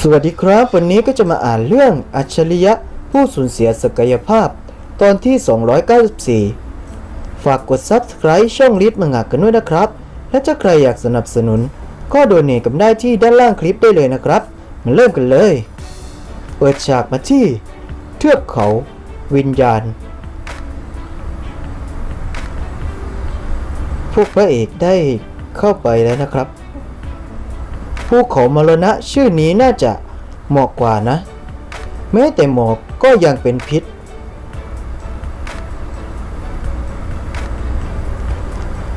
สวัสดีครับ วันนี้ก็จะมาอ่านเรื่องอัจฉริยะผู้สูญเสียศักยภาพ ตอนที่ 294 ฝากกด Subscribe ช่องลิทมังงะกันด้วยนะครับ และถ้าใครอยากสนับสนุน ก็โดเนกันได้ที่ด้านล่างคลิปได้เลยนะครับ มาเริ่มกันเลย เปิดฉากมาที่ เทือกเขา วิญญาณ พวกพระเอกได้เข้าไปแล้วนะครับ ภูเขามรณะชื่อนี้น่าจะเหมาะกว่านะ แม้แต่หมอกก็ยังเป็นพิษ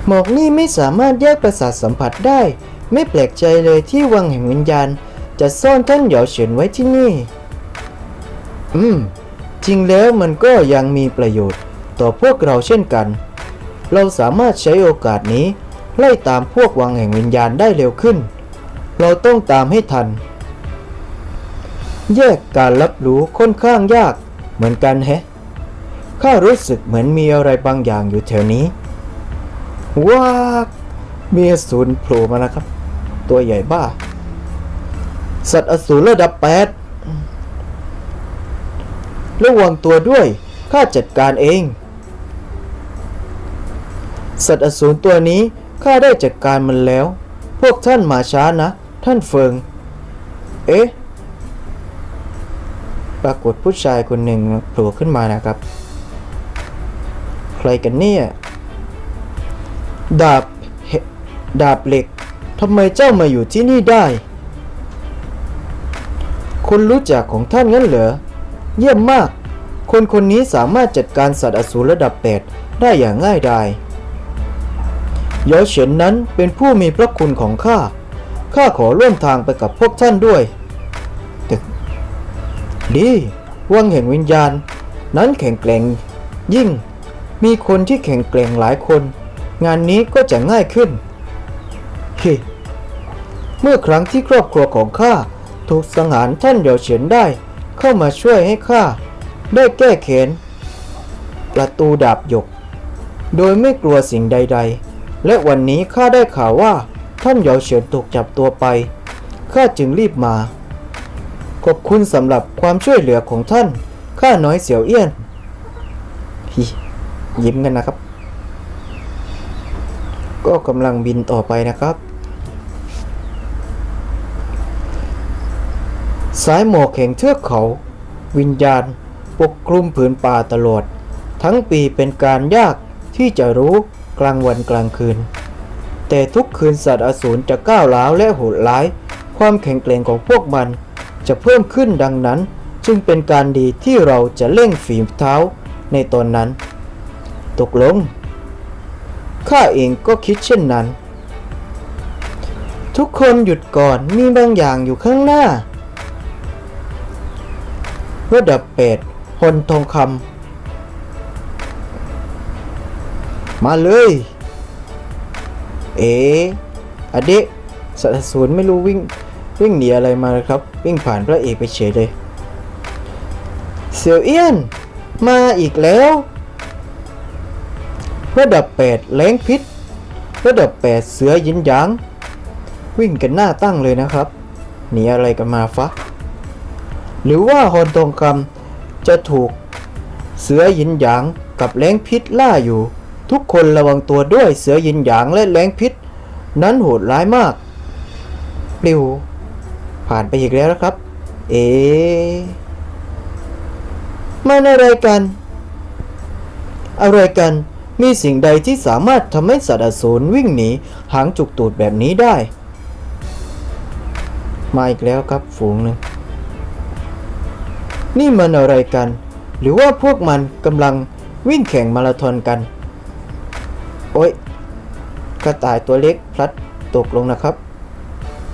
หมอกนี่ไม่สามารถแยกประสาทสัมผัสได้ ไม่แปลกใจเลยที่วังแห่งวิญญาณ จะซ่อนท่านเหยาเฉินไว้ที่นี่ อืม จริงแล้วมันก็ยังมีประโยชน์ต่อพวกเราเช่นกัน เราสามารถใช้โอกาสนี้ ไล่ตามพวกวังแห่งวิญญาณได้เร็วขึ้น เราต้องตามให้ทัน แยกการรับรู้ค่อนข้างยากเหมือนกันแฮะ ข้ารู้สึกเหมือนมีอะไรบางอย่างอยู่แถวนี้ ว้ามีอสูรโผล่มานะครับ ตัวใหญ่บ้า สัตว์อสูรระดับแปดระวังตัวด้วย ข้าจัดการเอง สัตว์อสูรตัวนี้ข้าได้จัดการมันแล้ว พวกท่านมาช้านะ ท่านเฟิง เอ๊ะ ปรากฏผู้ชายคนหนึ่งโผล่ขึ้นมานะครับ ใครกันเนี่ย ดาบเหดาบเหล็ก ทำไมเจ้ามาอยู่ที่นี่ได้ คนรู้จักของท่านงั้นเหรอ เยี่ยมมาก คนคนนี้สามารถจัดการสัตว์อสูรระดับแปดได้อย่างง่ายดายเยาเฉินนั้นเป็นผู้มีพระคุณของข้า ข้าขอร่วมทางไปกับพวกท่านด้วยแต่ดีวังแห่งวิญญาณ นั้นแข็งแกร่งยิ่ง มีคนที่แข็งแกร่งหลายคน งานนี้ก็จะง่ายขึ้นฮิเมื่อครั้งที่ครอบครัวของข้าถูกสังหารท่านเหยาเฉินได้ เข้ามาช่วยให้ข้าได้แก้แค้นประตูดาบหยก โดยไม่กลัวสิ่งใด ๆ และวันนี้ข้าได้ข่าวว่า ท่านเหยาเฉินถูกจับตัวไป ข้าจึงรีบมา ขอบคุณสำหรับความช่วยเหลือของท่าน ข้าน้อยเสียวเอี้ยนฮิยิ้มกันนะครับ ก็กำลังบินต่อไปนะครับ สายหมอกแห่งเทือกเขา วิญญาณ ปกคลุมผืนป่าตลอด ทั้งปีเป็นการยากที่จะรู้กลางวันกลางคืน แต่ทุกคืนสัตว์อสูรจะก้าวร้าวและโหดร้าย ความแข็งแกร่งของพวกมัน จะเพิ่มขึ้นดังนั้น จึงเป็นการดีที่เราจะเร่งฝีเท้าในตอนนั้น ตกลง ข้าเองก็คิดเช่นนั้น ทุกคนหยุดก่อนมีบางอย่างอยู่ข้างหน้า ระดับเป็ดหนทองคำมาเลย เอ๋อเดะสัตว์ศูนย์ไม่รู้วิ่งวิ่งหนีอะไรมาครับ วิ่งผ่านพระเอกไปเฉยเลย เสี่ยวเอี้ยน มาอีกแล้ว ระดับแปดแรงพิษ ระดับแปดเสือยินหยาง วิ่งกันหน้าตั้งเลยนะครับหนีอะไรกันมาฟะหรือว่าฮอนทองคำจะถูกเสือยินหยางกับแรงพิษล่าอยู่ ทุกคนระวังตัวด้วยเสือยินหยางและแรงพิษ นั้นโหดร้ายมาก ปลิว ผ่านไปอีกแล้วนะครับ เอ๊ะมันอะไรกัน อะไรกัน มีสิ่งใดที่สามารถทำให้สัตว์อสูรวิ่งหนีหางจุกตูดแบบนี้ได้ มาอีกแล้วครับฝูงหนึ่งนี่มันอะไรกัน หรือว่าพวกมันกำลังวิ่งแข่งมาราธอนกัน โอ๊ยกระต่ายตัวเล็กพลัดตกลงนะครับ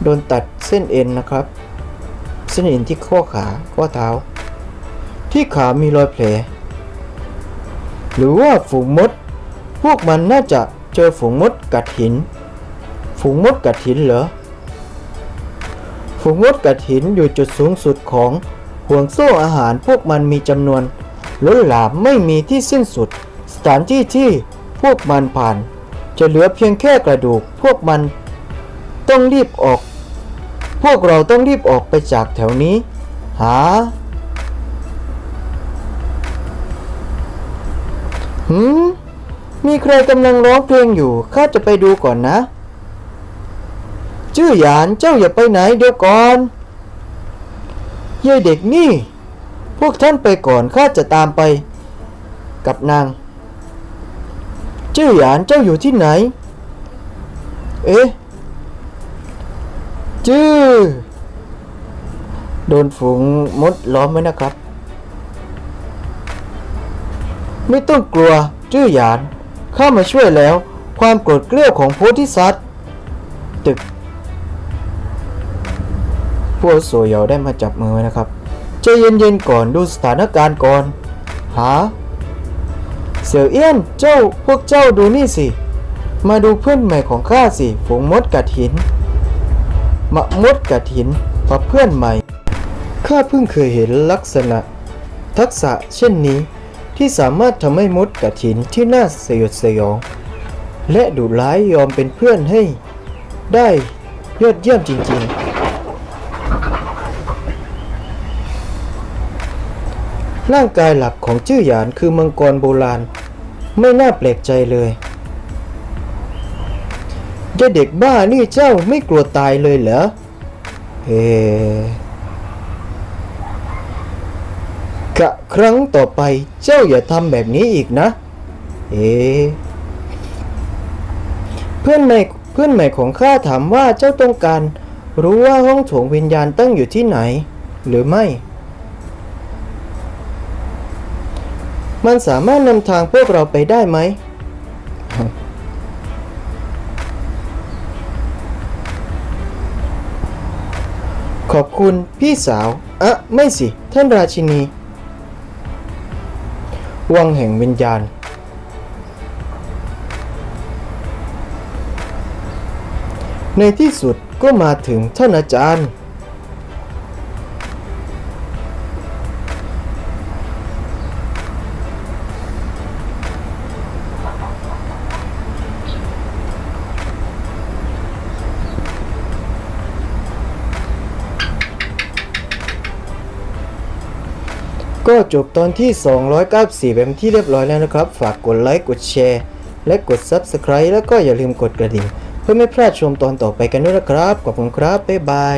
โดนตัดเส้นเอ็นนะครับ เส้นเอ็นที่ข้อขาข้อเท้า ที่ขามีรอยแผล หรือว่าฝูงมด พวกมันน่าจะเจอฝูงมดกัดหิน ฝูงมดกัดหินเหรอ ฝูงมดกัดหินอยู่จุดสูงสุดของห่วงโซ่อาหารพวกมันมีจำนวนล้นหลามไม่มีที่สิ้นสุด สถานที่ที่ วกมันผ่าน จะเหลือเพียงแค่กระดูก พวกมันต้องรีบออก พวกเราต้องรีบออกไปจากแถวนี้ หาหืมมีใครกำลังร้องเพลงอยู่ ข้าจะไปดูก่อนนะ ชื่อหยานเจ้าอย่าไปไหนเดี๋ยวก่อนยายเด็กนี่ พวกท่านไปก่อนข้าจะตามไป กับนาง ชื่อหยานเจ้าอยู่ที่ไหน เอ๊ะจื้อโดนฝูงมดล้อมไว้นะครับ ไม่ต้องกลัวจื้อหยานข้ามาช่วยแล้ว ความโกรธเกลี้ยวของโพธิสัตว์ตึกพวกโซเยาได้มาจับมือไว้นะครับใจเย็นๆก่อนดูสถานการณ์ก่อน หา เสี่ยวเอี้ยนเจ้าพวกเจ้าดูนี่สิ มาดูเพื่อนใหม่ของข้าสิฝูงมดกัดหินมะมดกัดหินเพราะเพื่อนใหม่ ข้าเพิ่งเคยเห็นลักษณะ ทักษะเช่นนี้ที่สามารถทำให้มดกัดหินที่น่าสยดสยอง และดุร้ายยอมเป็นเพื่อนให้ ได้ยอดเยี่ยมจริงๆ ร่างกายหลักของจื้อหยานคือมังกรโบราณ ไม่น่าแปลกใจเลยยาเด็กบ้านี่เจ้าไม่กลัวตายเลยเหรอเฮกะครั้งต่อไปเจ้าอย่าทำแบบนี้อีกนะ เอ เพื่อนใหม่เพื่อนใหม่ของข้าถามว่าเจ้าต้องการ รู้ว่าห้องโถงวิญญาณตั้งอยู่ที่ไหน หรือไม่ มันสามารถนำทางพวกเราไปได้ไหม ขอบคุณพี่สาวอะไม่สิ ท่านราชินี วังแห่งวิญญาณ ในที่สุดก็มาถึงท่านอาจารย์ ก็จบตอนที่ 294เป็นที่เรียบร้อยแล้วนะครับ ฝากกดไลค์กดแชร์ และกด Subscribe แล้วก็อย่าลืมกดกระดิ่ง เพื่อไม่พลาดชมตอนต่อไปกันด้วยนะครับ ขอบคุณครับ บ๊ายบาย